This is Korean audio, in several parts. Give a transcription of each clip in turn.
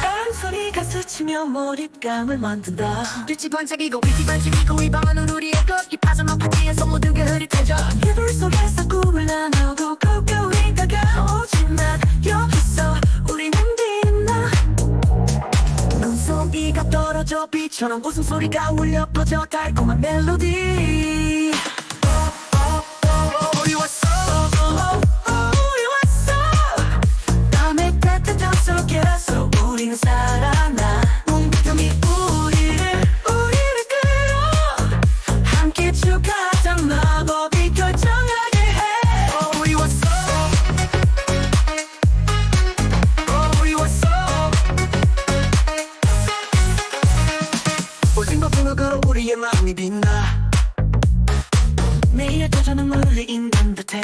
다른 소리가 스치며 몰입감을 만든다. 빛이 반짝이고 빛이 반짝이고 이 밤은 우리의 것 깊어져만 파티에서 모든 게 흐릿 해져. 이불 속에서 꿈을 나누고 고요히 다가오지만 여기서 우리는 빛나. 눈송이가 떨어져 빛처럼 웃음소리가 울려 퍼져 달콤한 멜로디 마음이 빛나. 매일의 도전은 물리인간 듯해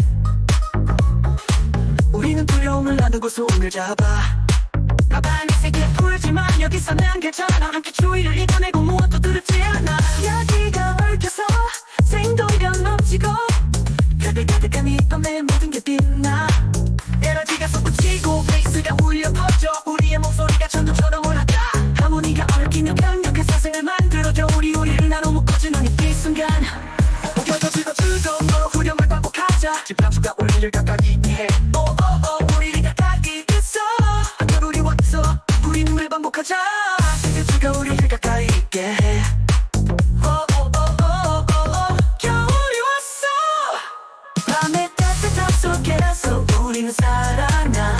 우리는 두려움을 나누고 손을 잡아. 가만히 세게 풀지만 여기서는 괜찮아. 함께 추위를 이겨내고 무엇도 두렵지 않아. 여기가 얽혀서 생동감 넘치고 별빛 가득한 이 밤에 모든 게 빛나. 에너지가 솟구치고 베이스가 울려 퍼져. 우리의 목소리가 천둥 반복하자. 집중수가 우리를 가까이 해 오오오 우리를 가까이 있어 한결 우리 왔어 우리 눈을 반복하자. 집중수가 우리를 가까이 있게 해. 오오오오오오 겨울이 왔어. 밤의 따뜻함 속에서 우리는 살아나.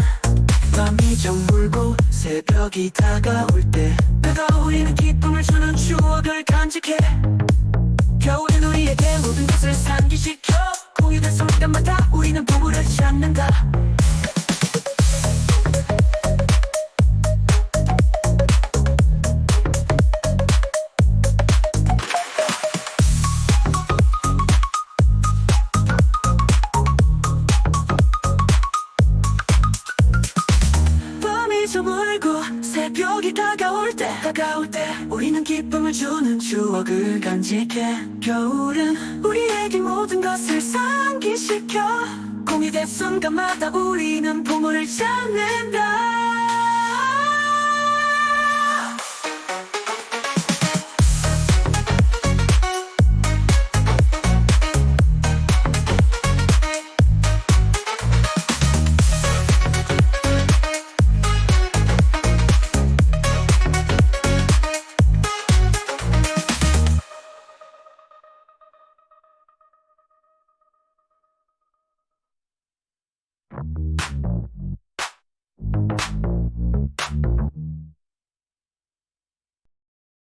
밤이 저물고 새벽이 다가올 때 다가오리는 기쁨을 주는 추억을 간직해. 겨울은 우리에게 모든 것을 상기시켜 공유된 순간마다 우리는 보물을 찾는다 새벽이 다가올 때 다가올 때 우리는 기쁨을 주는 추억을 간직해. 겨울은 우리에게 모든 것을 상기시켜. 공유된 순간마다 우리는 찾는다